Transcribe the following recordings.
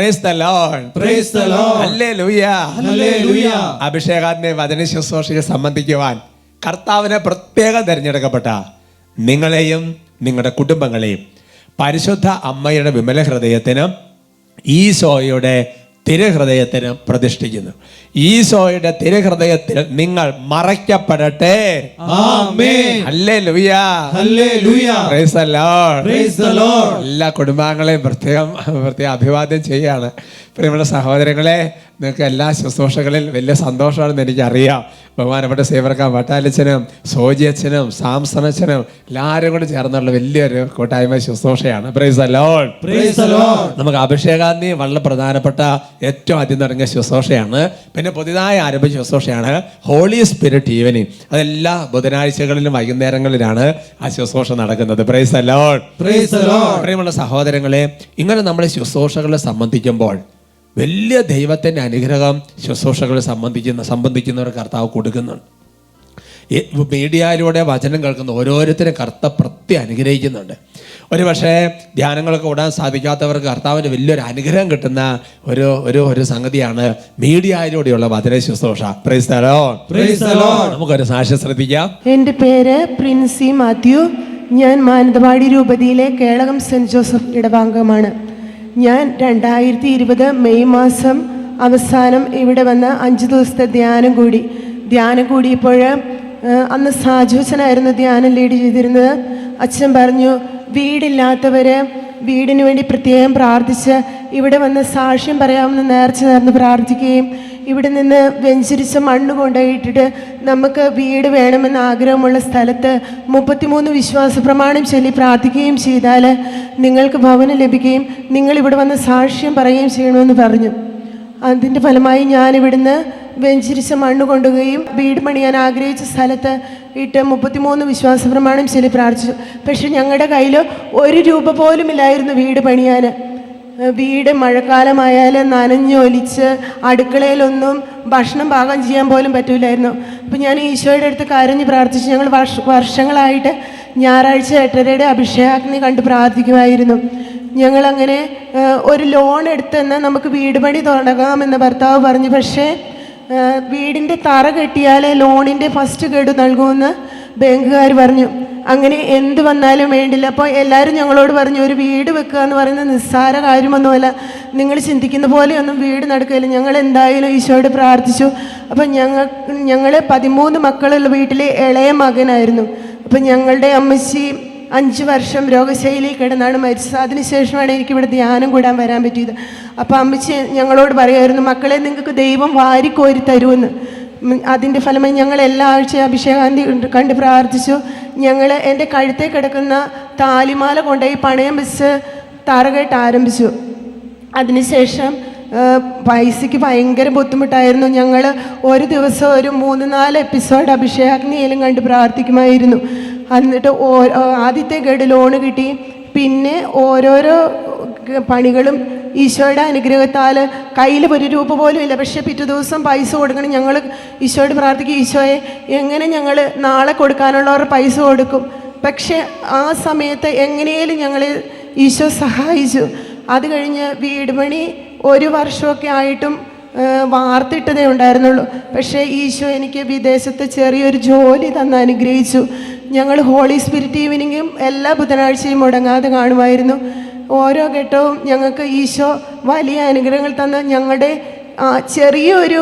Praise the lord Praise the Lord. ഹല്ലേലൂയ ഹല്ലേലൂയ. അഭിഷേകാത്മേ വചന ശുശ്രൂഷയെ സംബന്ധിക്കുവാൻ കർത്താവിനെ പ്രത്യേകം തിരഞ്ഞെടുക്കപ്പെട്ട നിങ്ങളെയും നിങ്ങളുടെ കുടുംബങ്ങളെയും പരിശുദ്ധ അമ്മയുടെ വിമല ഹൃദയത്തിനും ഈശോയുടെ തിരഹൃദയത്തിന് പ്രതിഷ്ഠിക്കുന്നു ഈശോയുടെ തിരുഹൃദയത്തിൽ നിങ്ങൾ മറയ്ക്കപ്പെടട്ടെ ആമേൻ. ഹല്ലേലൂയ ഹല്ലേലൂയ. Praise the Lord. Praise the Lord. എല്ലാ കുടുംബാംഗങ്ങളെയും പ്രത്യേകം പ്രത്യേകം അഭിവാദ്യം ചെയ്യുകയാണ് പ്രിയമുള്ള സഹോദരങ്ങളെ നിങ്ങൾക്ക് എല്ലാ ശുശ്രൂഷകളിൽ വലിയ സന്തോഷമാണെന്ന് എനിക്കറിയാം ബഹുമാനപ്പെട്ട സേവർക്ക വട്ടാലച്ചനും സോജിയച്ഛനും സാംസണച്ചനും എല്ലാവരും കൂടി ചേർന്നുള്ള വലിയൊരു കൂട്ടായ്മ ശുശ്രൂഷയാണ് praise alone Praise the Lord. നമുക്ക് അഭിഷേകാന്തി വളരെ പ്രധാനപ്പെട്ട ഏറ്റവും ആദ്യം തുടങ്ങിയ ശുശ്രൂഷയാണ് പിന്നെ പുതിയതായി ആരംഭിച്ച ശുശ്രൂഷയാണ് ഹോളി സ്പിരിറ്റ് ഈവനിങ് അതെല്ലാ ബുധനാഴ്ചകളിലും വൈകുന്നേരങ്ങളിലാണ് ആ ശുശ്രൂഷ നടക്കുന്നത്. Praise alone. പ്രിയമുള്ള സഹോദരങ്ങളെ ഇങ്ങനെ നമ്മൾ ശുശ്രൂഷകളെ സംബന്ധിക്കുമ്പോൾ വലിയ ദൈവത്തിന്റെ അനുഗ്രഹം ശുശ്രൂഷകളെ സംബന്ധിക്കുന്ന സംബന്ധിക്കുന്നവർ കർത്താവ് കൊടുക്കുന്നുണ്ട്. മീഡിയയിലൂടെ വചനം കേൾക്കുന്ന ഓരോരുത്തരും കർത്ത പ്രത്യേക അനുഗ്രഹിക്കുന്നുണ്ട്. ഒരു പക്ഷേ ധ്യാനങ്ങളൊക്കെ ഓടാൻ സാധിക്കാത്തവർക്ക് കർത്താവിന് വലിയൊരു അനുഗ്രഹം കിട്ടുന്ന ഒരു ഒരു ഒരു സംഗതിയാണ് മീഡിയയിലൂടെയുള്ള വചന ശുശ്രൂഷ. Praise the Lord. Praise the Lord. നമുക്കൊരു സാക്ഷ്യം ശ്രദ്ധിക്കാം. എന്റെ പേര് പ്രിൻസി മാത്യു. ഞാൻ മാനന്തവാടി രൂപതയിലെ കേളകം സെന്റ് ജോസഫ് ഇടവാംഗമാണ്. ഞാൻ രണ്ടായിരത്തി ഇരുപത് മെയ് മാസം അവസാനം ഇവിടെ വന്ന് അഞ്ച് ദിവസത്തെ ധ്യാനം കൂടി. ധ്യാനം കൂടിയപ്പോൾ അന്ന് സാജോച്ചനായിരുന്നു ധ്യാനം ലീഡ് ചെയ്തിരുന്നത്. അച്ഛൻ പറഞ്ഞു വീടില്ലാത്തവർ വീടിനു വേണ്ടി പ്രത്യേകം പ്രാർത്ഥിച്ച് ഇവിടെ വന്ന് സാക്ഷ്യം പറയാമെന്ന് നേർച്ച നേർന്ന് പ്രാർത്ഥിക്കുകയും ഇവിടെ നിന്ന് വെഞ്ചരിച്ച മണ്ണ് കൊണ്ടുപോയിട്ടിട്ട് നമുക്ക് വീട് വേണമെന്ന് ആഗ്രഹമുള്ള സ്ഥലത്ത് മുപ്പത്തിമൂന്ന് വിശ്വാസ പ്രമാണം ചൊല്ലി പ്രാർത്ഥിക്കുകയും ചെയ്താൽ നിങ്ങൾക്ക് ഭവനം ലഭിക്കുകയും നിങ്ങൾ ഇവിടെ വന്ന് സാക്ഷ്യം പറയുകയും ചെയ്യണമെന്ന് പറഞ്ഞു. അതിന്റെ ഫലമായി ഞാൻ ഇവിടുന്ന് വെഞ്ചരിച്ച മണ്ണ് കൊണ്ടുപോവുകയും വീട് പണിയാൻ ആഗ്രഹിച്ച സ്ഥലത്ത് ഇട്ട് മുപ്പത്തിമൂന്ന് വിശ്വാസ പ്രമാണം ചൊല്ലി പ്രാർത്ഥിച്ചു. പക്ഷെ ഞങ്ങളുടെ കയ്യിൽ ഒരു രൂപ പോലും ഇല്ലായിരുന്നു വീട് പണിയാൻ വീട് മഴക്കാലമായാൽ നനഞ്ഞൊലിച്ച് അടുക്കളയിലൊന്നും ഭക്ഷണം പാകം ചെയ്യാൻ പോലും പറ്റൂലായിരുന്നു. അപ്പം ഞാൻ ഈശോയുടെ അടുത്ത് കരഞ്ഞ് പ്രാർത്ഥിച്ചു ഞങ്ങൾ വർഷ വർഷങ്ങളായിട്ട് ഞായറാഴ്ച എട്ടരയുടെ അഭിഷേകാഗ്നി കണ്ട് പ്രാർത്ഥിക്കുമായിരുന്നു. ഞങ്ങളങ്ങനെ ഒരു ലോൺ എടുത്തെന്ന് നമുക്ക് വീട് പണി തുടങ്ങാമെന്ന് ഭർത്താവ് പറഞ്ഞു. പക്ഷേ വീടിന്റെ തറ കെട്ടിയാലേ ലോണിന്റെ ഫസ്റ്റ് ഗഡു നൽകുമെന്ന് ബാങ്കുകാർ പറഞ്ഞു. അങ്ങനെ എന്ത് വന്നാലും വേണ്ടില്ല. അപ്പോൾ എല്ലാവരും ഞങ്ങളോട് പറഞ്ഞു ഒരു വീട് വെക്കുക എന്ന് പറയുന്നത് നിസ്സാര കാര്യമൊന്നുമല്ല. നിങ്ങൾ ചിന്തിക്കുന്ന പോലെയൊന്നും വീട് നടക്കില്ല ഞങ്ങൾ എന്തായാലും ഈശോയോട് പ്രാർത്ഥിച്ചു. അപ്പം ഞങ്ങൾ ഞങ്ങൾ പതിമൂന്ന് മക്കളുള്ള വീട്ടിലെ ഇളയ മകനായിരുന്നു. അപ്പം ഞങ്ങളുടെ അമ്മച്ചി അഞ്ച് വർഷം രോഗശൈലി കിടന്നാണ് മരിച്ചത്. അതിനുശേഷമാണ് എനിക്കിവിടെ ധ്യാനം കൂടാൻ വരാൻ പറ്റിയത്. അപ്പോൾ അമ്മച്ചി ഞങ്ങളോട് പറയുമായിരുന്നു മക്കളെ നിങ്ങൾക്ക് ദൈവം വാരിക്കോരി തരുമെന്ന്. അതിന്റെ ഫലമായി ഞങ്ങൾ എല്ലാ ആഴ്ചയും അഭിഷേകാന്തി കണ്ട് പ്രാർത്ഥിച്ചു. ഞങ്ങൾ എന്റെ കഴുത്തേ കിടക്കുന്ന താലിമാല കൊണ്ടുപോയി പണയം വെച്ച് തറകെട്ട് ആരംഭിച്ചു. അതിനുശേഷം പൈസയ്ക്ക് ഭയങ്കര ബുദ്ധിമുട്ടായിരുന്നു. ഞങ്ങൾ ഒരു ദിവസം ഒരു മൂന്ന് നാല് എപ്പിസോഡ് അഭിഷേകാഗ്നിയിലും കണ്ട് പ്രാർത്ഥിക്കുമായിരുന്നു. എന്നിട്ട് ആദ്യത്തെ ഗഡ് ലോണ് കിട്ടി. പിന്നെ ഓരോരോ പണികളും ഈശോയുടെ അനുഗ്രഹത്താൽ കയ്യിൽ ഒരു രൂപ പോലും ഇല്ല. പക്ഷേ പിറ്റേ ദിവസം പൈസ കൊടുക്കണം. ഞങ്ങൾ ഈശോയോട് പ്രാർത്ഥിക്കും ഈശോയെ എങ്ങനെ ഞങ്ങൾ നാളെ കൊടുക്കാനുള്ളവർ പൈസ കൊടുക്കും? പക്ഷേ ആ സമയത്ത് എങ്ങനെയും ഞങ്ങൾ ഈശോ സഹായിച്ചു. അത് കഴിഞ്ഞ് വീട് പണി ഒരു വർഷമൊക്കെ ആയിട്ടും വാർത്തിട്ടതേ ഉണ്ടായിരുന്നുള്ളൂ. പക്ഷേ ഈശോ എനിക്ക് വിദേശത്ത് ചെറിയൊരു ജോലി തന്ന് അനുഗ്രഹിച്ചു. ഞങ്ങൾ ഹോളി സ്പിരിറ്റ് ഈവനിങ്ങും എല്ലാ ബുധനാഴ്ചയും മുടങ്ങാതെ കാണുമായിരുന്നു. ഓരോ ഘട്ടവും ഞങ്ങൾക്ക് ഈശോ വലിയ അനുഗ്രഹങ്ങൾ തന്ന് ഞങ്ങളുടെ ചെറിയൊരു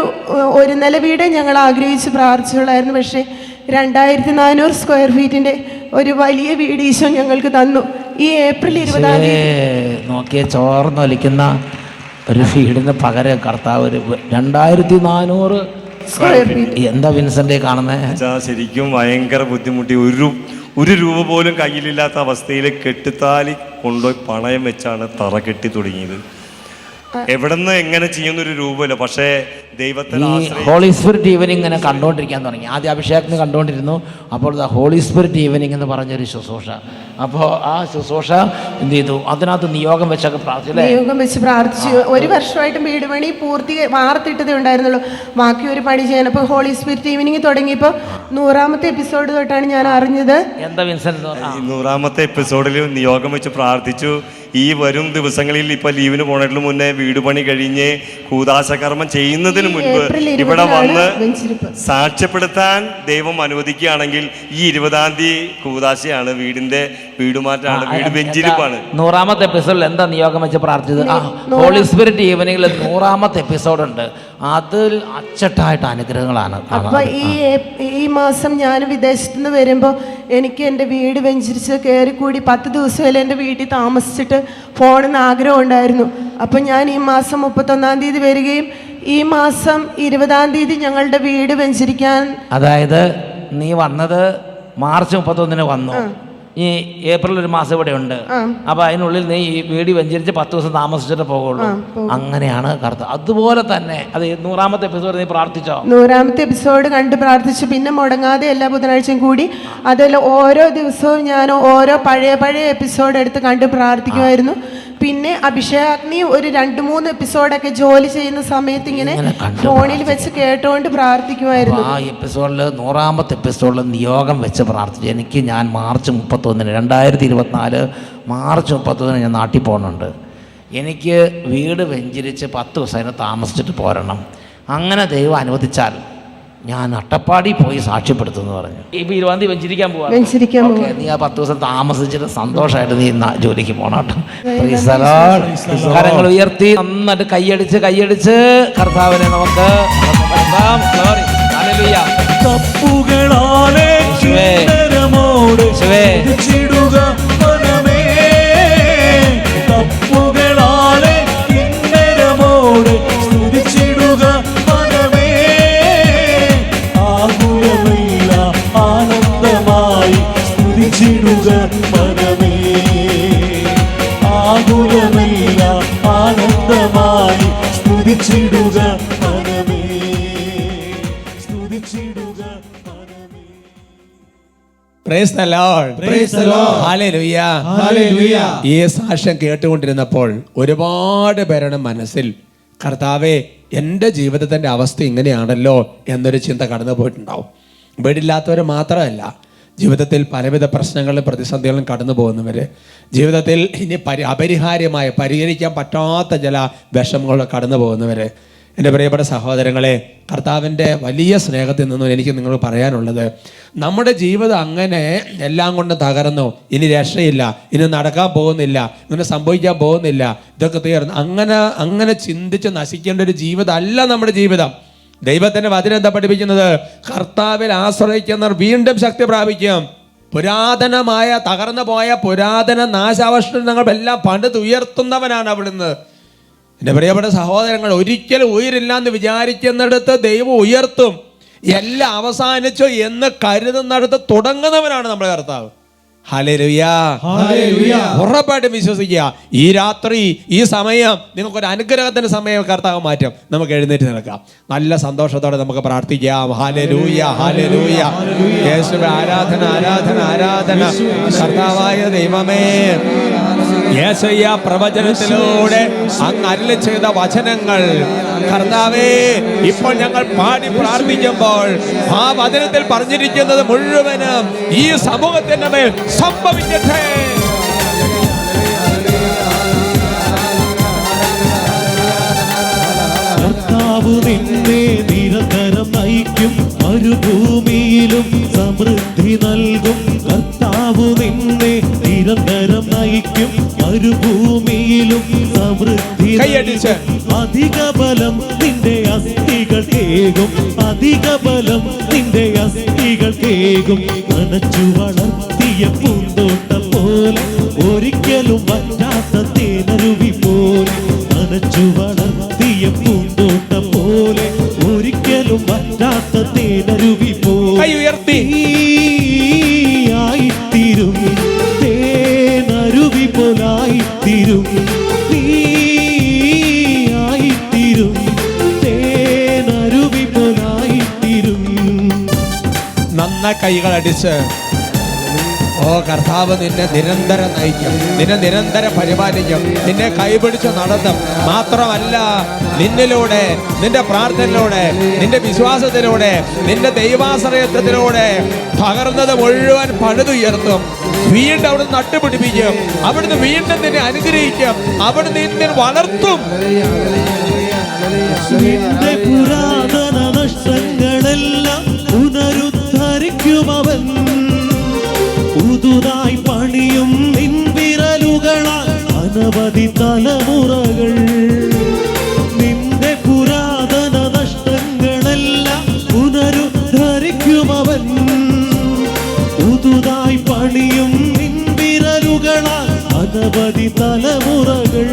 ഒരു നില വീട് ഞങ്ങൾ ആഗ്രഹിച്ച് പ്രാർത്ഥിച്ചുള്ളായിരുന്നു പക്ഷേ രണ്ടായിരത്തി നാനൂറ് സ്ക്വയർ ഫീറ്റിന്റെ ഒരു വലിയ വീട് ഈശോ ഞങ്ങൾക്ക് തന്നു. ഈ ഏപ്രിൽ ഇരുപതാം തീയതി നോക്കിയ ചോർന്നൊലിക്കുന്ന ഒരു ഫീഡിന് പകരം കർത്താവ് ഒരു രണ്ടായിരത്തി നാനൂറ് സ്ക്വയർ ഫീറ്റ് എന്താ വിൻസെന്റ് കാണുന്നത് ശരിക്കും ഭയങ്കര ബുദ്ധിമുട്ടി. ഒരു ഒരു രൂപ പോലും കയ്യിലില്ലാത്ത അവസ്ഥയിൽ കെട്ടിത്താലി കൊണ്ടുപോയി പണയം വെച്ചാണ് തറ കെട്ടി തുടങ്ങിയത്. എവിടെന്ന് എങ്ങനെ ചെയ്യുന്നൊരു രൂപമില്ല. പക്ഷേ ദൈവത്തിൽ ഈ ഹോളി സ്പിരിറ്റ് ഈവനിങ് ഇങ്ങനെ കണ്ടുകൊണ്ടിരിക്കാൻ തുടങ്ങി. ആദ്യം അഭിഷേകത്തിന് കണ്ടുകൊണ്ടിരുന്നു അപ്പോൾ ദ ഹോളി സ്പിരിറ്റ് ഈവനിങ് എന്ന് പറഞ്ഞൊരു ശുശ്രൂഷ. അപ്പോൾ ആ ശുശ്രൂഷ എന്ത് ചെയ്തു? അതിനകത്ത് നിയോഗം വെച്ചൊക്കെ പ്രാർത്ഥിച്ചു നിയോഗം വെച്ച് പ്രാർത്ഥിച്ചു. ഒരു വർഷമായിട്ടും വീട് പണി പൂർത്തി വാർത്തിട്ടതേ ഉണ്ടായിരുന്നുള്ളൂ. ബാക്കി ഒരു പണി ചെയ്യാൻ അപ്പോൾ ഹോളി സ്പിരിറ്റ് ഈവനിങ് തുടങ്ങിയപ്പോൾ നൂറാമത്തെ എപ്പിസോഡ് തൊട്ടാണ് ഞാൻ അറിഞ്ഞത്. എന്താ വിൻസെന്റ് നൂറാമത്തെ എപ്പിസോഡിൽ നിയോഗം വെച്ച് പ്രാർത്ഥിച്ചു. ഈ വരും ദിവസങ്ങളിൽ ഇപ്പൊ ലീവിന് പോണതിന് മുന്നേ വീട് പണി കഴിഞ്ഞ് കൂതാശകർമ്മം ചെയ്യുന്നതിന് മുൻപ് ഇവിടെ വന്ന് സാക്ഷ്യപ്പെടുത്താൻ ദൈവം അനുവദിക്കുകയാണെങ്കിൽ ഈ ഇരുപതാം തീയതി കൂതാശയാണ് വീടിന്റെ വീടുമാറ്റാണ് വീട് വെഞ്ചിരിപ്പാണ്. നൂറാമത്തെ എപ്പിസോഡിൽ എന്താ നിയോഗം വെച്ച് പ്രാർത്ഥിച്ചത്? ആ ഹോളി സ്പിരിറ്റ് ഈവനിങ്ങിൽ നൂറാമത്തെ എപ്പിസോഡ് ഉണ്ട്. അതിൽ അച്ചട്ടായിട്ട് അനുഗ്രഹങ്ങളാണ് അപ്പൊ ഈ ഈ മാസം ഞാൻ വിദേശത്ത് നിന്ന് വരുമ്പോൾ എനിക്ക് എന്റെ വീട് വെഞ്ചരിച്ച് കയറി കൂടി പത്ത് ദിവസമല്ലേ എന്റെ വീട്ടിൽ താമസിച്ചിട്ട് പോകണമെന്ന് ആഗ്രഹം ഉണ്ടായിരുന്നു. അപ്പം ഞാൻ ഈ മാസം മുപ്പത്തൊന്നാം തീയതി വരികയും ഈ മാസം ഇരുപതാം തീയതി ഞങ്ങളുടെ വീട് വെഞ്ചരിക്കാൻ അതായത് നീ വന്നത് മാർച്ച് മുപ്പത്തൊന്നിന് വന്നു. ഈ ഏപ്രിൽ ഒരു മാസം ഇവിടെ ഉണ്ട് അപ്പൊ അതിനുള്ളിൽ നീ ഈ വീടി വെഞ്ചരിച്ച് പത്ത് ദിവസം താമസിച്ചിട്ട് പോകുള്ളൂ അങ്ങനെയാണ് കറുത്ത അതുപോലെ തന്നെ അത് നൂറാമത്തെ എപ്പിസോഡ് നീ പ്രാർത്ഥിച്ചോ? നൂറാമത്തെ എപ്പിസോഡ് കണ്ട് പ്രാർത്ഥിച്ചു. പിന്നെ മുടങ്ങാതെ എല്ലാ ബുധനാഴ്ചയും കൂടി അതിൽ ഓരോ ദിവസവും ഞാൻ ഓരോ പഴയ പഴയ എപ്പിസോഡ് എടുത്ത് കണ്ട് പ്രാർത്ഥിക്കുമായിരുന്നു. പിന്നെ അഭിഷേകാഗ്നി ഒരു രണ്ട് മൂന്ന് എപ്പിസോഡൊക്കെ ജോലി ചെയ്യുന്ന സമയത്ത് ഇങ്ങനെ ഫോണിൽ വെച്ച് കേട്ടോണ്ട് പ്രാർത്ഥിക്കുമായിരുന്നു. ആ എപ്പിസോഡിൽ നൂറാമത്തെ എപ്പിസോഡിൽ നിയോഗം വെച്ച് പ്രാർത്ഥിച്ചു. എനിക്ക് ഞാൻ മാർച്ച് മുപ്പത്തൊന്നിന് രണ്ടായിരത്തി ഇരുപത്തിനാല് മാർച്ച് മുപ്പത്തൊന്നിന് ഞാൻ നാട്ടിൽ പോകുന്നുണ്ട്. എനിക്ക് വീട് വെഞ്ചരിച്ച് പത്ത് ദിവസം അതിന് താമസിച്ചിട്ട് പോരണം. അങ്ങനെ ദൈവം അനുവദിച്ചാൽ ഞാൻ അട്ടപ്പാടി പോയി സാക്ഷ്യപ്പെടുത്തുന്നു പറഞ്ഞു. ഇപ്പം ഇരുപതാം തീയതി വെഞ്ചരിക്കാൻ പോവാ. വെഞ്ചരിക്കാൻ ഓക്കേ, പോവാ. നീ ആ പത്ത് ദിവസം താമസിച്ചിട്ട് സന്തോഷമായിട്ട് നീ ജോലിക്ക് കരങ്ങൾ ഉയർത്തി നന്നായിട്ട് കൈയടിച്ച് കൈയടിച്ച് കർത്താവിനെ നമുക്ക് തപ്പുകളാലേ. മനമേ. ആകുലമില്ല ആനന്ദമായി സ്തുതിച്ചിടുക Hallelujah. Hallelujah. ഈ സാക്ഷ്യം കേട്ടുകൊണ്ടിരുന്നപ്പോൾ ഒരുപാട് പേരുടെ മനസ്സിൽ കർത്താവെ എന്റെ ജീവിതത്തിന്റെ അവസ്ഥ ഇങ്ങനെയാണല്ലോ എന്നൊരു ചിന്ത കടന്നു പോയിട്ടുണ്ടാവും വീടില്ലാത്തവർ മാത്രമല്ല ജീവിതത്തിൽ പലവിധ പ്രശ്നങ്ങളും പ്രതിസന്ധികളും കടന്നു പോകുന്നവർ ജീവിതത്തിൽ ഇനി പരി അപരിഹാര്യമായ പരിഹരിക്കാൻ പറ്റാത്ത ചില വിഷമങ്ങളൊക്കെ കടന്നു പോകുന്നവർ എന്റെ പ്രിയപ്പെട്ട സഹോദരങ്ങളെ കർത്താവിന്റെ വലിയ സ്നേഹത്തിൽ നിന്നും എനിക്ക് നിങ്ങൾ പറയാനുള്ളത് നമ്മുടെ ജീവിതം അങ്ങനെ എല്ലാം കൊണ്ട് തകർന്നു. ഇനി രക്ഷയില്ല ഇനി നടക്കാൻ പോകുന്നില്ല ഇങ്ങനെ സംഭവിക്കാൻ പോകുന്നില്ല. ഇതൊക്കെ തീർന്നു അങ്ങനെ അങ്ങനെ ചിന്തിച്ച് നശിക്കേണ്ട ഒരു ജീവിതമല്ല നമ്മുടെ ജീവിതം. ദൈവത്തിന്റെ വചനം എന്താ പഠിപ്പിക്കുന്നത്? കർത്താവിൽ ആശ്രയിക്കുന്നവർ വീണ്ടും ശക്തി പ്രാപിക്കും. പുരാതനമായ തകർന്നു പോയ പുരാതന നാശാവശിഷ്ടങ്ങൾ എല്ലാം പണിത് ഉയർത്തുന്നവനാണ് അവിടുന്ന്. എന്റെ പ്രിയപ്പെട്ട സഹോദരങ്ങൾ ഒരിക്കലും ഉയരില്ല എന്ന് വിചാരിക്കുന്നിടത്ത് ദൈവം ഉയർത്തും. എല്ലാം അവസാനിച്ചു എന്ന് കരുതുന്നിടത്ത് തുടങ്ങുന്നവനാണ് നമ്മുടെ കർത്താവ്. ഉറപ്പായിട്ടും വിശ്വസിക്കുക. ഈ രാത്രി ഈ സമയം നിങ്ങൾക്കൊരു അനുഗ്രഹത്തിന്റെ സമയം കർത്താവ് മാറ്റം. നമുക്ക് എഴുന്നേറ്റ് നിൽക്കാം. നല്ല സന്തോഷത്തോടെ നമുക്ക് പ്രാർത്ഥിക്കാം. ഹാലലൂയ ഹാലലൂയ യേശുവേ ആരാധന ആരാധന ആരാധന. കർത്താവായ ദൈവമേ. യേശയ്യ പ്രവചനത്തിലൂടെ അങ്ങ് അരുളി ചെയ്ത വചനങ്ങൾ. കർത്താവേ ഇപ്പോൾ ഞങ്ങൾ പാടി പ്രാർത്ഥിക്കുമ്പോൾ ആ വചനത്തിൽ പറഞ്ഞിരിക്കുന്നത് മുഴുവനും ഈ സമൂഹത്തിന്റെ മേൽ സംഭവിക്കട്ടെ. കർത്താവ് നിന്നെ നിരന്തരം നയിക്കും മരുഭൂമിയിലും സമൃദ്ധി നൽകും. കർത്താവ് നിന്നെ നിരന്തരം നയിക്കും മരുഭൂമിയിലും സമൃദ്ധി. അധിക ബലം നിന്റെ അസ്ഥികൾ കേകും അധിക ബലം നിന്റെ അസ്ഥികൾ കേകും നനച്ചു വളർത്തിയ പൂന്തോട്ടം പോലെ ഒരിക്കലും വറ്റാത്ത തേനരുവി പോലെ. നനച്ചു വളർത്തിയ പൂന്തോട്ടം പോലെ ഒരിക്കലും വറ്റാത്ത തേനരുവി പോലെ. ഉയർത്തി നന്ന കൈകൾ അടിച്ച്. ഓ കർത്താവ് നിന്നെ നിരന്തരം നയിക്കും. നിന്നെ നിരന്തരം പരിപാലിക്കും. നിന്നെ കൈപിടിച്ച് നടത്തും. മാത്രമല്ല നിന്നിലൂടെ നിന്റെ പ്രാർത്ഥനയിലൂടെ നിന്റെ വിശ്വാസത്തിലൂടെ നിന്റെ ദൈവാശ്രയത്വത്തിലൂടെ പകർന്നത് മുഴുവൻ പഴുതുയർത്തും വീണ്ടും അവിടുന്ന് നട്ടുപിടിപ്പിക്കും. അവിടുന്ന് വീണ്ടും നിന്നെ അനുഗ്രഹിക്കും. അവിടുന്ന് നിന്നെ വളർത്തും. അനവധി തലമുറകൾ.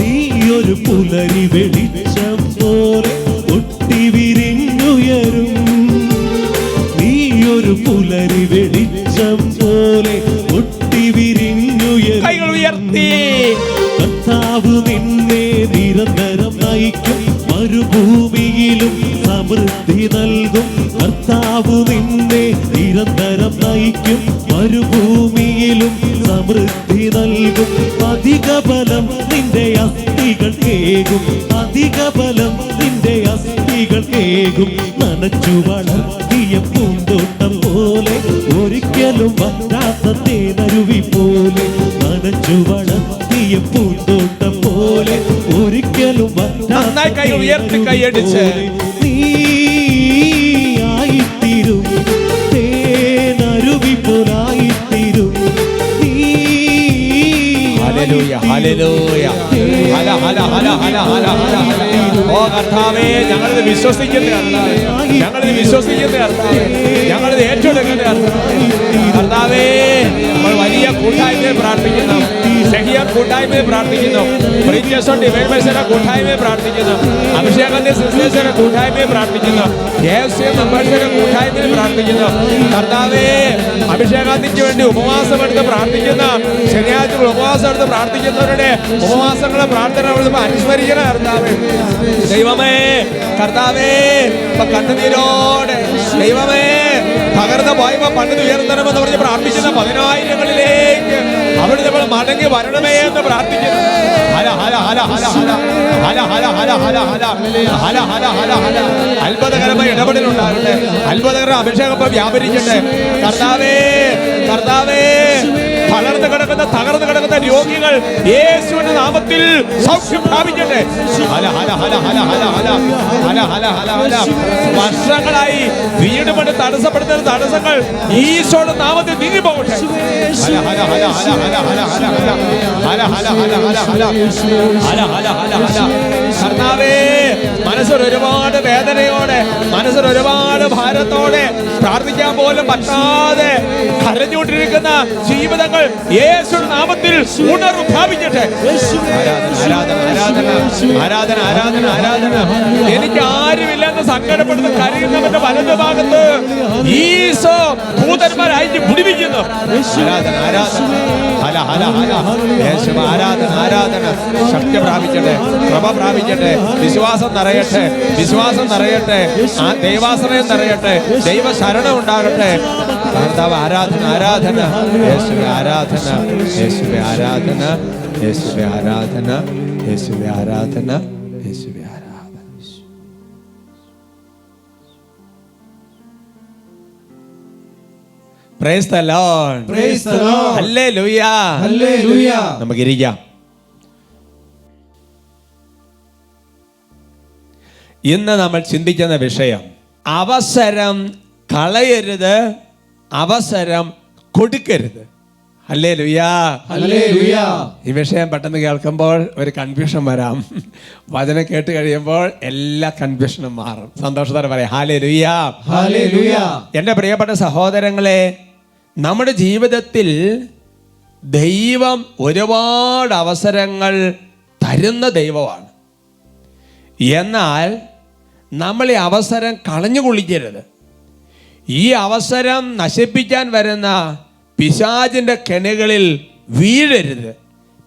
നീ ഒരു പുലരി വെളിച്ചം പോലെ ഒട്ടി വിരിഞ്ഞുയരും. നീ ഒരു പുലരി വെളിച്ചം പോലെ ഒട്ടി വിരിഞ്ഞുയരും. ഉയർത്തി. കർത്താവ് നിന്നെ നിരന്തരം നയിക്കും. മരുഭൂമിയിലും സമൃദ്ധി നൽകും. കർത്താവ് നിന്നെ നിരന്തരം നയിക്കും. മരുഭൂമിയിലും സമൃദ്ധി നൽകും. അധിക ബലം നിന്റെ അസ്ഥികൾ കേകും. അധിക ബലം നിന്റെ അസ്ഥികൾ കേകും. നനച്ചു വളർത്തിയ പൂന്തോട്ടം പോലെ ഒരിക്കലും വറ്റാത്ത തേനരുവി പോലെ നനച്ചു വളർത്തിയ പൂന്തോട്ടം പോലെ ഒരിക്കലും വറ്റാത്ത ഉയർത്തി കൈയടിച്ച്. ഓ കർത്താവേ ഞങ്ങളിത് വിശ്വസിക്കുന്ന കർത്താവേ ഞങ്ങളിത് വിശ്വസിക്കുന്ന കർത്താവേ ഞങ്ങളിത് ഏറ്റെടുക്കുന്ന കർത്താവേ കർത്താവേ നമ്മൾ വലിയ കൂട്ടായ്മയെ പ്രാർത്ഥിക്കുന്നു. ഷഹിയർ കൂട്ടായ്മയെ പ്രാർത്ഥിക്കുന്നു. പ്രീത്യസോൺ ഡിവൈമേഴ്സിന്റെ കൂട്ടായ്മയെ പ്രാർത്ഥിക്കുന്നു. അഭിഷേകന്റെ സിസ്റ്റേഴ്സിന്റെ കൂട്ടായ്മയെ പ്രാർത്ഥിക്കുന്നു. ദേവസ്വ മെമ്പേഴ്സിന്റെ കൂട്ടായ്മയെ പ്രാർത്ഥിക്കുന്നു. കർത്താവേ അഭിഷേകാന്തിക്ക് വേണ്ടി ഉപവാസം എടുത്ത് പ്രാർത്ഥിക്കുന്ന ശനിയാഴ്ച ഉപവാസം എടുത്ത് പ്രാർത്ഥിക്കുന്നവരുടെ ഉപവാസങ്ങളെ പ്രാർത്ഥന അനുസ്മരിക്കണ കർത്താവേ. ദൈവമേ കർത്താവേ കണ്ണുനീരോടെ ദൈവമേ തകർന്ന വായ്പ പണിത് ഉയർത്തണമെന്ന് പറഞ്ഞ് പ്രാർത്ഥിക്കുന്ന പതിനായിരങ്ങളിലേക്ക് അവിടെ നമ്മൾ മടങ്ങി വരണമേ എന്ന് പ്രാർത്ഥിക്കുന്നു അത്ഭുതകരമായ ഇടപെടലുണ്ടാകട്ടെ അത്ഭുതകര അഭിഷേകം വ്യാപരിക്കട്ടെ കർത്താവേ കർത്താവേ തളർന്നു കിടക്കുന്ന തകർന്നു കിടക്കുന്ന രോഗികൾ യേശുവിന്റെ നാമത്തിൽ സൗഖ്യം പ്രാപിക്കട്ടെ ഹല ഹല ഹല ഹല ഹല ഹല ഹല ഹല ഹല ഹല വർഷങ്ങളായി വീട് പണി തടസ്സപ്പെടുന്ന തടസ്സങ്ങൾ ഈശോയുടെ നാമത്തിൽ നീങ്ങി പോകട്ടെ ഹല ഹല ഹല ഹല ഹല ഹല ഹല ഹല ഹല ഹല ഹല ഹല ഹല ഹല ഹല ഹല കർത്താവേ മനസ്സിൽ ഒരുപാട് വേദനയോടെ മനസ്സിൽ ഒരുപാട് ഭാരത്തോടെ പ്രാർത്ഥിക്കാൻ പോലും പറ്റാതെ കരഞ്ഞുകൊണ്ടിരിക്കുന്ന ജീവിതങ്ങൾ യേശു നാമത്തിൽ ഉണർവ് പ്രാപിക്കട്ടെ. ആരാധന ആരാധന ആരാധന ആരാധന എനിക്ക് ആരുമില്ലെന്ന് സങ്കടപ്പെടുന്ന കരയുന്നവന്റെ വലതു ഭാഗത്ത് ഈശോ ഭൂതന്മാരായി പിടിപ്പിക്കുന്നു ആരാധന ആരാധന. ഹല ഹല ഹല. യേശു ആരാധന ആരാധന. ശക്തി പ്രാപിക്കട്ടെ കൃപ പ്രാപിക്കട്ടെ. വിശ്വാസം നിറയട്ടെ. വിശ്വാസം നിറയട്ടെ. ആ ദൈവാശ്രയം നിറയട്ടെ. ദൈവ ശരണം ഉണ്ടാകട്ടെ കർത്താവ് ആരാധന ആരാധന. യേശുവെ ആരാധന. യേശുവെ ആരാധന. യേശുവെ ആരാധന. യേശുവെ ആരാധന. യേശുവെ ആരാധന. Praise the lord Praise the Lord. ഹല്ലേലൂയ Hallelujah. നമുക്ക് ഇരിക്കാം. ഇന്ന് നമ്മൾ ചിന്തിക്കുന്ന വിഷയം അവസരം കളയരുത് അവസരം കൊടുക്കരുത്. അല്ലേ ലുയാ. ഈ വിഷയം പെട്ടെന്ന് കേൾക്കുമ്പോൾ ഒരു കൺഫ്യൂഷൻ വരാം. വചനം കേട്ട് കഴിയുമ്പോൾ എല്ലാ കൺഫ്യൂഷനും മാറും. സന്തോഷത്തോടെ പറയാം. ഹാലേ ലുയാ. എന്റെ പ്രിയപ്പെട്ട സഹോദരങ്ങളെ നമ്മുടെ ജീവിതത്തിൽ ദൈവം ഒരുപാട് അവസരങ്ങൾ തരുന്ന ദൈവമാണ്. എന്നാൽ നമ്മൾ ഈ അവസരം കളഞ്ഞു കൊള്ളിക്കരുത്. ഈ അവസരം നശിപ്പിക്കാൻ വരുന്ന പിശാചിന്റെ കെണികളിൽ വീഴരുത്.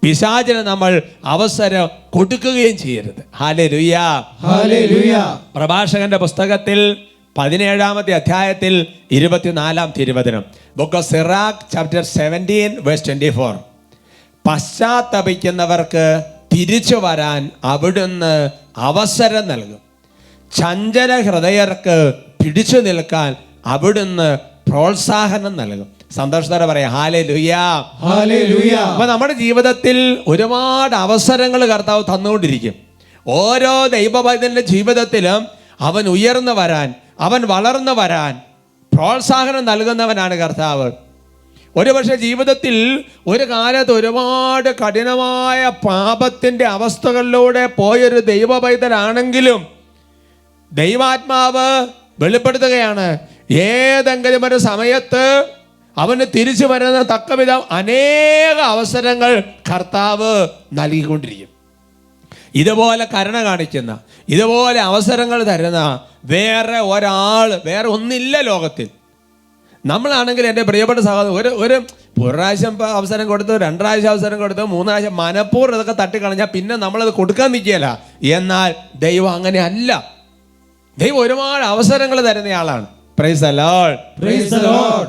പിശാചിന് നമ്മൾ അവസരം കൊടുക്കുകയും ചെയ്യരുത്. ഹാലേ ലുയ്യാ Hallelujah. പ്രഭാഷകന്റെ പുസ്തകത്തിൽ പതിനേഴാമത്തെ അധ്യായത്തിൽ ഇരുപത്തിനാലാം തിരുവചനം. Book of Sirach chapter seventeen verse twenty four പശ്ചാത്തപിക്കുന്നവർക്ക് തിരിച്ചു വരാൻ അവിടുന്ന് അവസരം നൽകും. ചഞ്ചല ഹൃദയർക്ക് പിടിച്ചു നിൽക്കാൻ അവിടുന്ന് പ്രോത്സാഹനം നൽകും. സന്തോഷത്തോടെ പറയാം ഹാലേ ലുയാ. അപ്പൊ നമ്മുടെ ജീവിതത്തിൽ ഒരുപാട് അവസരങ്ങൾ കർത്താവ് തന്നുകൊണ്ടിരിക്കും. ഓരോ ദൈവഭക്തന്റെ ജീവിതത്തിലും അവൻ ഉയർന്നു വരാൻ അവൻ വളർന്നു വരാൻ പ്രോത്സാഹനം നൽകുന്നവനാണ് കർത്താവ്. ഒരുപക്ഷെ ജീവിതത്തിൽ ഒരു കാലത്ത് ഒരുപാട് കഠിനമായ പാപത്തിന്റെ അവസ്ഥകളിലൂടെ പോയൊരു ദൈവപൈതലാണെങ്കിലും ദൈവാത്മാവ് വെളിപ്പെടുത്തുകയാണ്. ഏതെങ്കിലും ഒരു സമയത്ത് അവന് തിരിച്ചു വരുന്ന തക്കവിധം അനേക അവസരങ്ങൾ കർത്താവ് നൽകിക്കൊണ്ടിരിക്കും. ഇതുപോലെ കരുണ കാണിക്കുന്ന ഇതുപോലെ അവസരങ്ങൾ തരുന്ന വേറെ ഒരാൾ വേറെ ഒന്നില്ല ലോകത്തിൽ. നമ്മളാണെങ്കിൽ എന്റെ പ്രിയപ്പെട്ട സഹോദരൻ ഒരു ഒരു പ്രാവശ്യം അവസരം കൊടുത്തു രണ്ടാഴ്ച അവസരം കൊടുത്തു മൂന്നാഴ്ച മനഃപൂർവം ഇതൊക്കെ തട്ടിക്കളഞ്ഞാൽ പിന്നെ നമ്മളത് കൊടുക്കാൻ നിൽക്കുകയില്ല. എന്നാൽ ദൈവം അങ്ങനെ അല്ല ദൈവം ഒരുപാട് അവസരങ്ങൾ തരുന്നയാളാണ്.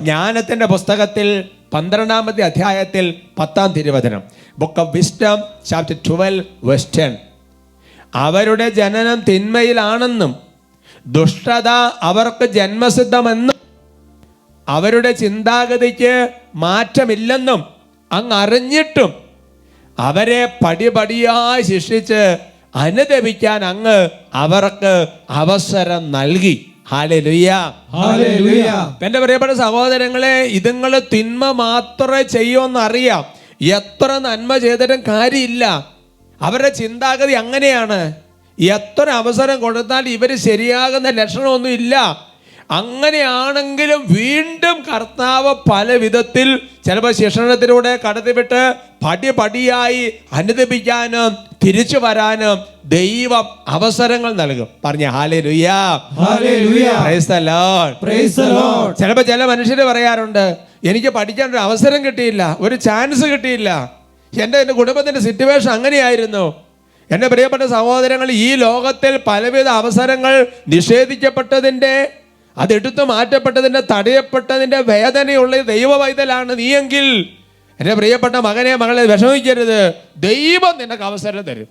ജ്ഞാനത്തിന്റെ പുസ്തകത്തിൽ പന്ത്രണ്ടാമത്തെ അധ്യായത്തിൽ പത്താം തിരുവചനം. Book of wisdom chapter twelve verse ten അവരുടെ ജനനം തിന്മയിലാണെന്നും ദുഷ്ടത അവർക്ക് ജന്മസിദ്ധമെന്നും അവരുടെ ചിന്താഗതിക്ക് മാറ്റമില്ലെന്നും അങ്ങ് അറിഞ്ഞിട്ടും അവരെ പടിപടിയായി ശിക്ഷിച്ച് അനുദപിക്കാൻ അങ്ങ് അവർക്ക് അവസരം നൽകി. എന്റെ പ്രിയപ്പെട്ട സഹോദരങ്ങളെ ഇതുങ്ങൾ തിന്മ മാത്രമേ ചെയ്യുമെന്ന് അറിയാം എത്ര നന്മ ചെയ്തിട്ടും കാര്യമില്ല. അവരുടെ ചിന്താഗതി അങ്ങനെയാണ്. എത്ര അവസരം കൊടുത്താൽ ഇവർ ശരിയാകുന്ന ലക്ഷണമൊന്നും ഇല്ല. അങ്ങനെയാണെങ്കിലും വീണ്ടും കർത്താവ് പല വിധത്തിൽ ചിലപ്പോൾ ശിക്ഷണത്തിലൂടെ കടത്തിവിട്ട് പടി പടിയായി അനുദപിക്കാനും തിരിച്ചു വരാനും ദൈവം അവസരങ്ങൾ നൽകും പറഞ്ഞ ഹാലേ ലുയ്യാ Hallelujah. Praise the Lord. Praise the Lord. ചിലപ്പോൾ ചില മനുഷ്യർ പറയാറുണ്ട് എനിക്ക് പഠിക്കാൻ ഒരു അവസരം കിട്ടിയില്ല ഒരു ചാൻസ് കിട്ടിയില്ല എന്റെ എന്റെ കുടുംബത്തിന്റെ സിറ്റുവേഷൻ അങ്ങനെയായിരുന്നു എന്റെ പ്രിയപ്പെട്ട സഹോദരങ്ങൾ ഈ ലോകത്തിൽ പലവിധ അവസരങ്ങൾ നിഷേധിക്കപ്പെട്ടതിന്റെ അതെടുത്തു മാറ്റപ്പെട്ടതിന്റെ തടയപ്പെട്ടതിന്റെ വേദനയുള്ള ദൈവവൈതലാണ് നീയെങ്കിൽ എന്റെ പ്രിയപ്പെട്ട മകനെ മകളെ വിഷമിക്കരുത്. ദൈവം നിനക്ക് അവസരം തരും.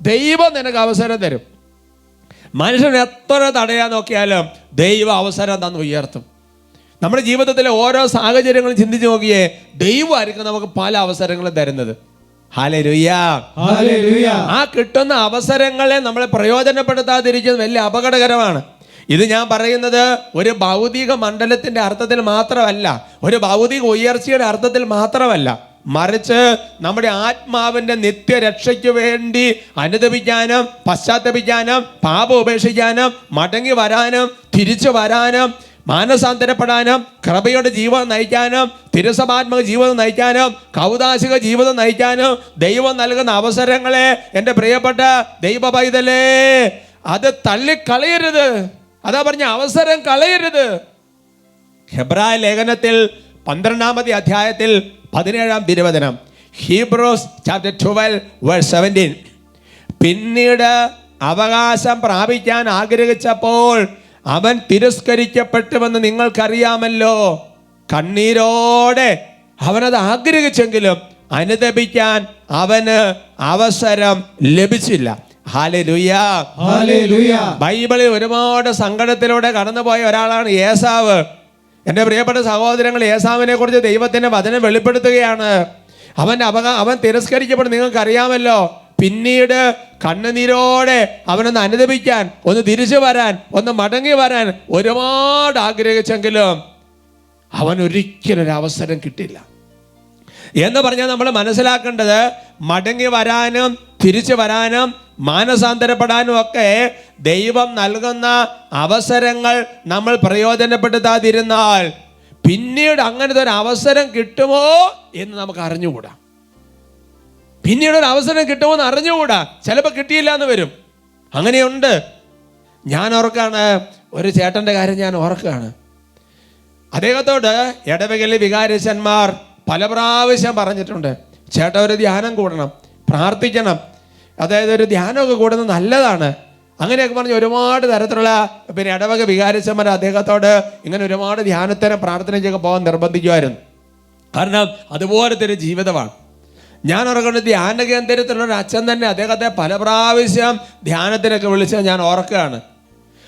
ദൈവം നിനക്ക് അവസരം തരും. മനുഷ്യൻ എത്ര തടയാൻ നോക്കിയാലും ദൈവം അവസരം തന്ന് ഉയർത്തും. നമ്മുടെ ജീവിതത്തിലെ ഓരോ സാഹചര്യങ്ങളും ചിന്തിച്ച് നോക്കിയേ ദൈവമായിരിക്കും നമുക്ക് പല അവസരങ്ങളും തരുന്നത്. ആ കിട്ടുന്ന അവസരങ്ങളെ നമ്മൾ പ്രയോജനപ്പെടുത്താതിരിക്കുന്നത് വലിയ അപകടകരമാണ്. ഇത് ഞാൻ പറയുന്നത് ഒരു ഭൗതിക മണ്ഡലത്തിന്റെ അർത്ഥത്തിൽ മാത്രമല്ല ഒരു ഭൗതിക ഉയർച്ചയുടെ അർത്ഥത്തിൽ മാത്രമല്ല. മറിച്ച് നമ്മുടെ ആത്മാവിന്റെ നിത്യരക്ഷയ്ക്ക് വേണ്ടി അനുദപിക്കാനും പശ്ചാത്തപിക്കാനും പാപം ഉപേക്ഷിക്കാനും മടങ്ങി വരാനും തിരിച്ചു വരാനും മാനസാന്തരപ്പെടാനും കൃപയുടെ ജീവിതം നയിക്കാനും തിരുസഭാത്മക ജീവിതം നയിക്കാനും കൗതാശിക ജീവിതം നയിക്കാനും ദൈവം നൽകുന്ന അവസരങ്ങളെ എന്റെ പ്രിയപ്പെട്ട ദൈവ പൈതലേ അത് തള്ളിക്കളയരുത്. അതാ പറഞ്ഞ അവസരം കളയരുത്. ഹെബ്രായ ലേഖനത്തിൽ പന്ത്രണ്ടാമത്തെ അധ്യായത്തിൽ പതിനേഴാം തിരുവചനം Hebrews chapter twelve verse seventeen പിന്നീട് അവകാശം പ്രാപിക്കാൻ ആഗ്രഹിച്ചപ്പോൾ അവൻ തിരസ്കരിക്കപ്പെട്ടുവെന്ന് നിങ്ങൾക്കറിയാമല്ലോ. കണ്ണീരോടെ അവനത് ആഗ്രഹിച്ചെങ്കിലും അനുദപിക്കാൻ അവന് അവസരം ലഭിച്ചില്ല. ബൈബിളിൽ ഒരുപാട് സങ്കടത്തിലൂടെ കടന്നുപോയ ഒരാളാണ് ഏസാവ്. എന്റെ പ്രിയപ്പെട്ട സഹോദരങ്ങൾ ഏസാവിനെ കുറിച്ച് ദൈവത്തിന്റെ വചനം വെളിപ്പെടുത്തുകയാണ്. അവൻ അപക അവൻ തിരസ്കരിക്കപ്പെടും നിങ്ങൾക്കറിയാമല്ലോ. പിന്നീട് കണ്ണുനീരോടെ അവനൊന്ന് അനുദപിക്കാൻ ഒന്ന് തിരിച്ചു വരാൻ ഒന്ന് മടങ്ങി വരാൻ ഒരുപാട് ആഗ്രഹിച്ചെങ്കിലും അവൻ ഒരിക്കലും ഒരു അവസരം കിട്ടില്ല എന്ന് പറഞ്ഞാൽ നമ്മൾ മനസ്സിലാക്കേണ്ടത് മടങ്ങി വരാനും തിരിച്ചു വരാനും മാനസാന്തരപ്പെടാനും ഒക്കെ ദൈവം നൽകുന്ന അവസരങ്ങൾ നമ്മൾ പ്രയോജനപ്പെടുത്താതിരുന്നാൽ പിന്നീട് അങ്ങനത്തെ ഒരു അവസരം കിട്ടുമോ എന്ന് നമുക്ക് അറിഞ്ഞുകൂടാ. പിന്നീട് ഒരു അവസരം കിട്ടുമോ എന്ന് അറിഞ്ഞുകൂടാ. ചിലപ്പോൾ കിട്ടിയില്ല എന്ന് വരും. അങ്ങനെയുണ്ട്. ഞാൻ ഓർക്കാണ് ഒരു ചേട്ടന്റെ കാര്യം ഞാൻ ഓർക്കുകയാണ്. അദ്ദേഹത്തോട് ഇടവകയിലെ വികാരിച്ചന്മാർ പല പ്രാവശ്യം പറഞ്ഞിട്ടുണ്ട് ചേട്ടാ ഒരു ധ്യാനം കൂടണം പ്രാർത്ഥിക്കണം. അതായത് ഒരു ധ്യാനമൊക്കെ കൂടുന്നത് നല്ലതാണ്. അങ്ങനെയൊക്കെ പറഞ്ഞ് ഒരുപാട് തരത്തിലുള്ള പിന്നെ ഇടവക വികാരിച്ചന്മാർ അദ്ദേഹത്തോട് ഇങ്ങനെ ഒരുപാട് ധ്യാനത്തിനും പ്രാർത്ഥനയ്ക്കൊക്കെ പോകാൻ നിർബന്ധിക്കുമായിരുന്നു. കാരണം അതുപോലത്തെ ഒരു ജീവിതമാണ്. ഞാൻ ഓർക്കുന്നത് ധ്യാന കേന്ദ്രത്തിലുള്ള ഒരു അച്ഛൻ തന്നെ അദ്ദേഹത്തെ പല പ്രാവശ്യം ധ്യാനത്തിനൊക്കെ വിളിച്ച് ഞാൻ ഓർക്കുകയാണ്.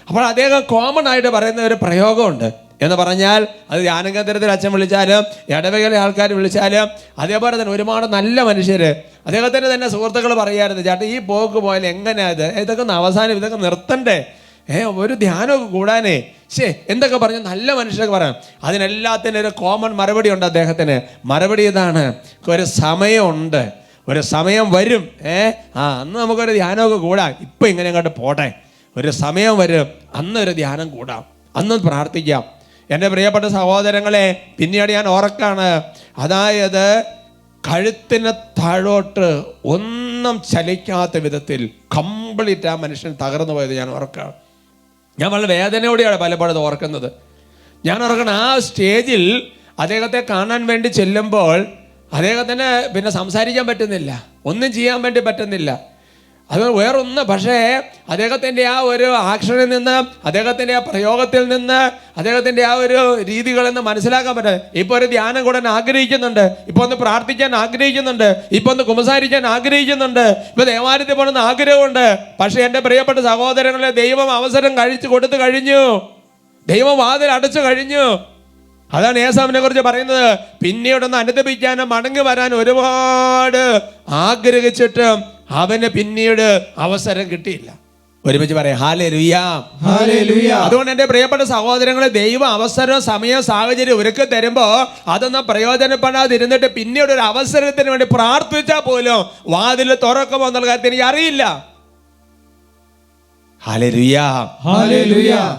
അപ്പോൾ അദ്ദേഹം കോമൺ ആയിട്ട് പറയുന്ന ഒരു പ്രയോഗമുണ്ട്. എന്ന് പറഞ്ഞാൽ അത് ധ്യാനകേന്ദ്രത്തിൽ അച്ഛൻ വിളിച്ചാലും ഇടവകയിലെ ആൾക്കാർ വിളിച്ചാലും അതേപോലെ തന്നെ ഒരുപാട് നല്ല മനുഷ്യർ അദ്ദേഹത്തിന്റെ തന്നെ സുഹൃത്തുക്കൾ പറയായിരുന്നു ചേട്ടാ ഈ പോക്ക് പോയാൽ എങ്ങനെയാ ഇത്? ഇതൊക്കെ അവസാനം ഇതൊക്കെ നിർത്തണ്ടേ? ഏ ഒരു ധ്യാനമൊക്കെ കൂടാനേ. ശേ എന്തൊക്കെ പറഞ്ഞു? നല്ല മനുഷ്യരൊക്കെ പറയാം അതിനെല്ലാത്തിനും ഒരു കോമൺ മറുപടി ഉണ്ട് അദ്ദേഹത്തിന്. മറുപടി ഇതാണ്. ഒരു സമയമുണ്ട്. ഒരു സമയം വരും. ഏ ആ അന്ന് നമുക്കൊരു ധ്യാനമൊക്കെ കൂടാം. ഇപ്പം ഇങ്ങനെ അങ്ങോട്ട് പോട്ടെ. ഒരു സമയം വരും. അന്നൊരു ധ്യാനം കൂടാം. അന്ന് പ്രാർത്ഥിക്കാം. എന്റെ പ്രിയപ്പെട്ട സഹോദരങ്ങളെ പിന്നീട് ഞാൻ ഓർക്കാണ്. അതായത് കഴുത്തിന് താഴോട്ട് ഒന്നും ചലിക്കാത്ത വിധത്തിൽ കംപ്ലീറ്റ് ആ മനുഷ്യൻ തകർന്നു പോയത് ഞാൻ ഓർക്കാണ്. ഞാൻ വളരെ വേദനയോടെയാണ് പലപ്പോഴും ഓർക്കുന്നത്. ഞാൻ ഓർക്കണം ആ സ്റ്റേജിൽ അദ്ദേഹത്തെ കാണാൻ വേണ്ടി ചെല്ലുമ്പോൾ അദ്ദേഹത്തിന് പിന്നെ സംസാരിക്കാൻ പറ്റുന്നില്ല. ഒന്നും ചെയ്യാൻ വേണ്ടി പറ്റുന്നില്ല. അത് വേറൊന്ന്. പക്ഷേ അദ്ദേഹത്തിന്റെ ആ ഒരു ആക്ഷനിൽ നിന്ന് അദ്ദേഹത്തിന്റെ ആ പ്രയോഗത്തിൽ നിന്ന് അദ്ദേഹത്തിന്റെ ആ ഒരു രീതികളെന്ന് മനസ്സിലാക്കാൻ പറ്റും ഇപ്പോൾ ഒരു ധ്യാനം കൂടാൻ ആഗ്രഹിക്കുന്നുണ്ട്. ഇപ്പോൾ ഒന്ന് പ്രാർത്ഥിക്കാൻ ആഗ്രഹിക്കുന്നുണ്ട്. ഇപ്പോൾ ഒന്ന് കുമ്പസാരിക്കാൻ ആഗ്രഹിക്കുന്നുണ്ട്. ഇപ്പോൾ ദേവാലയത്തിൽ പോകണമെന്ന് ആഗ്രഹമുണ്ട്. പക്ഷേ എന്റെ പ്രിയപ്പെട്ട സഹോദരങ്ങളെ ദൈവം അവസരം കഴിച്ചു കൊടുത്തു കഴിഞ്ഞു. ദൈവം വാതിൽ അടച്ചു കഴിഞ്ഞു. അതാണ് ഏസാമിനെ കുറിച്ച് പറയുന്നത്. പിന്നീടൊന്ന് അനുദപിക്കാനും മടങ്ങി വരാൻ ഒരുപാട് ആഗ്രഹിച്ചിട്ട് അവന് പിന്നീട് അവസരം കിട്ടിയില്ല. ഒരുമിച്ച് പറയാം ഹാലേ ലുയാ അതുകൊണ്ട് എന്റെ പ്രിയപ്പെട്ട സഹോദരങ്ങളെ ദൈവം അവസരം സമയം സാഹചര്യം ഒരുക്കി തരുമ്പോൾ അതൊന്നും പ്രയോജനപ്പെടാതിരുന്നിട്ട് പിന്നീട് ഒരു അവസരത്തിന് വേണ്ടി പ്രാർത്ഥിച്ചാൽ പോലും വാതിൽ തുറക്കുമോ എന്നുള്ള കാര്യത്തിൽ എനിക്ക് അറിയില്ല.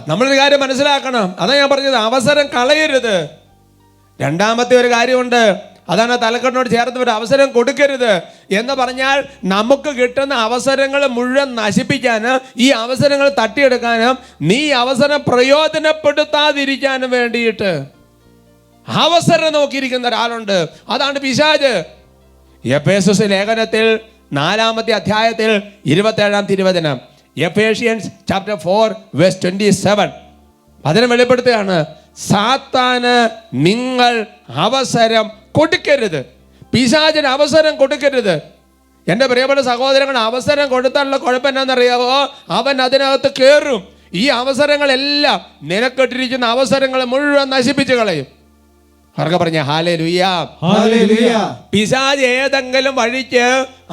നമ്മളൊരു കാര്യം മനസ്സിലാക്കണം. അതാ ഞാൻ പറഞ്ഞത് അവസരം കളയരുത്. രണ്ടാമത്തെ ഒരു കാര്യമുണ്ട് അതാണ് തലക്കെട്ടിനോട് ചേർത്ത് ഒരു അവസരം കൊടുക്കരുത് എന്ന് പറഞ്ഞാൽ നമുക്ക് കിട്ടുന്ന അവസരങ്ങൾ മുഴുവൻ നശിപ്പിക്കാനും ഈ അവസരങ്ങൾ തട്ടിയെടുക്കാനും നീ അവസരം പ്രയോജനപ്പെടുത്താതിരിക്കാനും വേണ്ടിയിട്ട്. അവസരം നോക്കിയിരിക്കുന്ന ഒരാളുണ്ട്. അതാണ് പിശാജ്. എഫേസസ് ലേഖനത്തിൽ നാലാമത്തെ അധ്യായത്തിൽ ഇരുപത്തേഴാം തിരുവചനം. Ephesians chapter four verse twenty seven അതിനെ വെളിപ്പെടുത്തുകയാണ് സാത്താന് നിങ്ങൾ അവസരം കൊടുക്കരുത്. പിശാചിന് അവസരം കൊടുക്കരുത്. എന്റെ പ്രിയപ്പെട്ട സഹോദരങ്ങൾ അവസരം കൊടുത്താലുള്ള കുഴപ്പം എന്നാണെന്നറിയാവോ അവൻ അതിനകത്ത് കയറും ഈ അവസരങ്ങളെല്ലാം നിനക്കെട്ടിരിക്കുന്ന അവസരങ്ങൾ മുഴുവൻ നശിപ്പിച്ചു കളയും. പറഞ്ഞ ഹാലേ ലുയ്യാ പിശാജ് ഏതെങ്കിലും വഴിക്ക്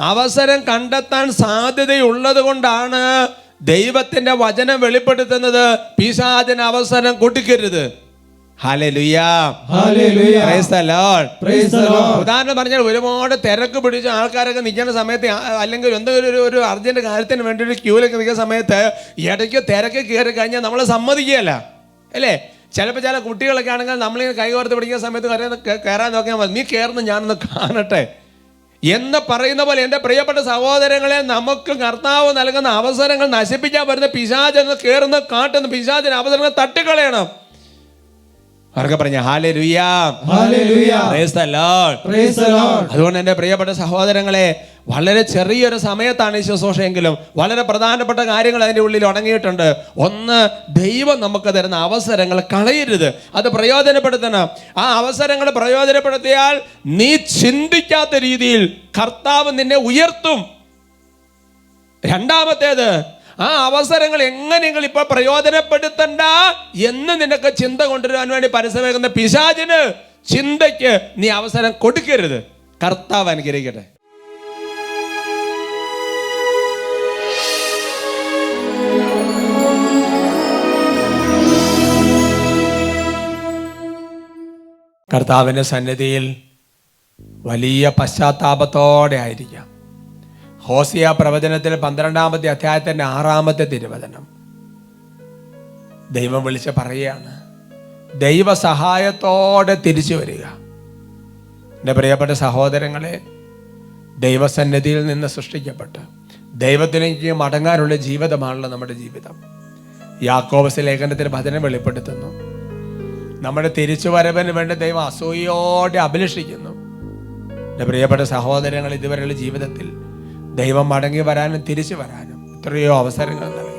അവസരം കണ്ടെത്താൻ സാധ്യതയുള്ളത് കൊണ്ടാണ് ദൈവത്തിന്റെ വചനം വെളിപ്പെടുത്തുന്നത് പിശാജിന് അവസരം കൊടുക്കരുത് ഹല്ലേലൂയാ. ഹല്ലേലൂയ. Praise the Lord. Praise the Lord. ഉദാഹരണം പറഞ്ഞാൽ ഒരുപാട് തിരക്ക് പിടിച്ച ആൾക്കാരൊക്കെ നിൽക്കുന്ന സമയത്ത് അല്ലെങ്കിൽ എന്തെങ്കിലും ഒരു ഒരു അർജന്റ് കാര്യത്തിന് വേണ്ടി ഒരു ക്യൂലൊക്കെ നിൽക്കുന്ന സമയത്ത് ഇടയ്ക്ക് തിരക്ക് കയറി കഴിഞ്ഞാൽ നമ്മളെ സമ്മതിക്കുകയല്ല അല്ലേ ചിലപ്പോൾ ചില കുട്ടികളൊക്കെ ആണെങ്കിൽ നമ്മളിങ്ങനെ കൈകോർത്ത് പിടിക്കുന്ന സമയത്ത് കയറാൻ നോക്കിയാൽ മതി. നീ കയറുന്ന ഞാനൊന്ന് കാണട്ടെ. എന്ന് പറയുന്ന പോലെ എന്റെ പ്രിയപ്പെട്ട സഹോദരങ്ങളെ നമുക്ക് കർത്താവ് നൽകുന്ന അവസരങ്ങൾ നശിപ്പിക്കാൻ വരുന്ന പിശാചെന്ന് കയറുന്ന കാട്ടുന്ന പിശാചിന് അവസരങ്ങൾ തട്ടിക്കളയണം. അവർക്ക് പറഞ്ഞ ഹാലേ ലുയാ ഹല്ലേലൂയ. Praise the Lord. Praise the Lord. അതുകൊണ്ട് എന്റെ പ്രിയപ്പെട്ട സഹോദരങ്ങളെ വളരെ ചെറിയൊരു സമയത്താണ് ഈ ശുശ്രൂഷയെങ്കിലും വളരെ പ്രധാനപ്പെട്ട കാര്യങ്ങൾ അതിന്റെ ഉള്ളിൽ ഉണങ്ങിയിട്ടുണ്ട് ഒന്ന് ദൈവം നമുക്ക് തരുന്ന അവസരങ്ങൾ കളയരുത് അത് പ്രയോജനപ്പെടുത്തണം ആ അവസരങ്ങൾ പ്രയോജനപ്പെടുത്തിയാൽ നീ ചിന്തിക്കാത്ത രീതിയിൽ കർത്താവ് നിന്നെ ഉയർത്തും രണ്ടാമത്തേത് ആ അവസരങ്ങൾ എങ്ങനെയെങ്കിലും ഇപ്പോൾ പ്രയോജനപ്പെടുത്തണ്ട എന്ന് നിനക്ക് ചിന്ത കൊണ്ടുവരാൻ വേണ്ടി പരിശ്രമിക്കുന്ന പിശാചിന് ചിന്തയ്ക്ക് നീ അവസരം കൊടുക്കരുത്. കർത്താവ് അനുഗ്രഹിക്കട്ടെ. കർത്താവിന്റെ സന്നിധിയിൽ വലിയ പശ്ചാത്താപത്തോടെ ആയിരിക്കാം. ഹോസിയ പ്രവചനത്തിൽ പന്ത്രണ്ടാമത്തെ അധ്യായത്തിന്റെ ആറാമത്തെ തിരുവചനം. ദൈവം വിളിച്ച് പറയുകയാണ് ദൈവസഹായത്തോടെ തിരിച്ചു വരിക. എന്റെ പ്രിയപ്പെട്ട സഹോദരങ്ങളെ ദൈവസന്നിധിയിൽ നിന്ന് സൃഷ്ടിക്കപ്പെട്ട് ദൈവത്തിലേക്ക് മടങ്ങാനുള്ള ജീവിതമാണല്ലോ നമ്മുടെ ജീവിതം. യാക്കോബസ് ലേഖനത്തിൽ ഭജനം വെളിപ്പെടുത്തുന്നു നമ്മുടെ തിരിച്ചുവരവിന് വേണ്ടി ദൈവം അസൂയോടെ അഭിലഷിക്കുന്നു. എന്റെ പ്രിയപ്പെട്ട സഹോദരങ്ങൾ ഇതുവരെയുള്ള ജീവിതത്തിൽ ദൈവം മടങ്ങി വരാനും തിരിച്ചു വരാനും എത്രയോ അവസരങ്ങൾ നൽകി.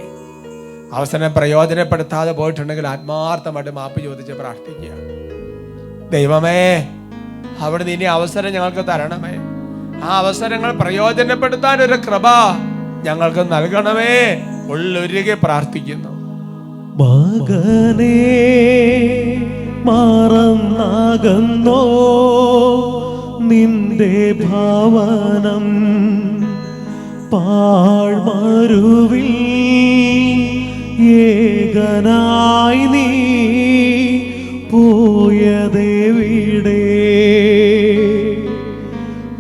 അവസരം പ്രയോജനപ്പെടുത്താതെ പോയിട്ടുണ്ടെങ്കിൽ ആത്മാർത്ഥമായിട്ട് മാപ്പ് ചോദിച്ച് പ്രാർത്ഥിക്കുക. ദൈവമേ അവിടുന്ന് ഇനി അവസരം ഞങ്ങൾക്ക് തരണമേ. ആ അവസരങ്ങൾ പ്രയോജനപ്പെടുത്താൻ ഒരു കൃപ ഞങ്ങൾക്ക് നൽകണമേ. ഉള്ളൊരുകെ പ്രാർത്ഥിക്കുന്നു. മാറന്നാകുന്നോ? നിന്റെ ഭവനം പാഴ്മരുവിൽ ഏകനായി നീ പോയതെവിടെ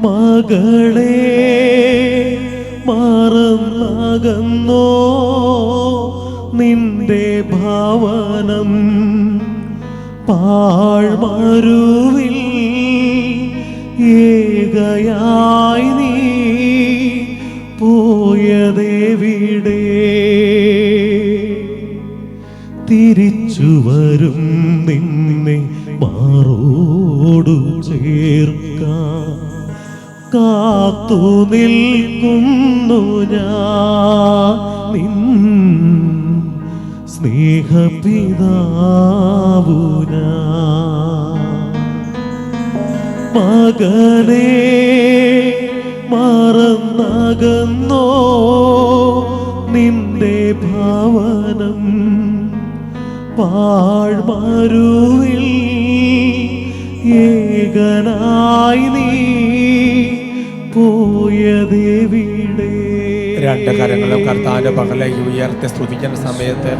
മകളെ മറന്നകന്നോ നിന്റെ ഭവനം പാഴ്മരുവിൽ ഏകയായി നീ പോയതെവിടെ തിരിച്ചു വരും നിന്നെ മാറോടു ചേർക്കാം. കാത്തു നിൽക്കുന്നു ഞാൻ നിൻ സ്നേഹപിതാവുന മകനെ മറന്നകന്നോ? നിന്റെ ഭാവനം പാഴ്മരുവിൽ ഏകനായി നീ പോയതെവിടെ? രണ്ട് കരങ്ങളും കർത്താവിന്റെ പകലേക്ക് ഉയർത്തി സ്തുതിക്കുന്ന സമയത്ത്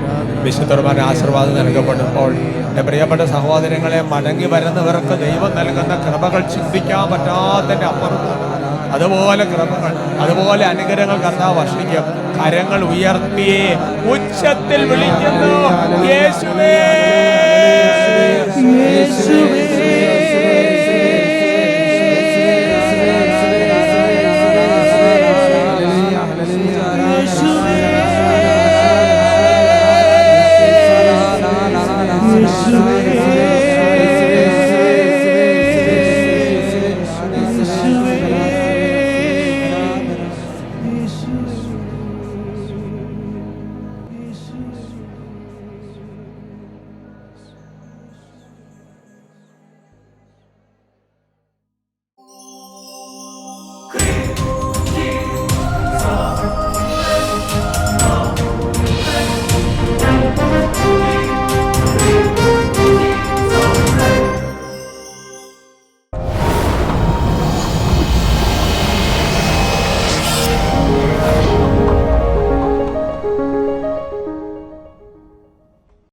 വിശുദ്ധർമാൻ ആശീർവാദം നൽകപ്പെടുമ്പോൾ എന്റെ പ്രിയപ്പെട്ട സഹോദരങ്ങളെ മടങ്ങി വരുന്നവർക്ക് ദൈവം നൽകുന്ന കൃപകൾ ചിന്തിക്കാൻ പറ്റാത്തതിന്റെ അപ്പുറത്താണ് അതുപോലെ കൃപകൾ അതുപോലെ അനുഗ്രഹങ്ങൾ കർത്താവ് വർഷിക്കും കരങ്ങൾ ഉയർത്തിയേ ഉച്ചത്തിൽ വിളിക്കുന്നു. യേശുവേ.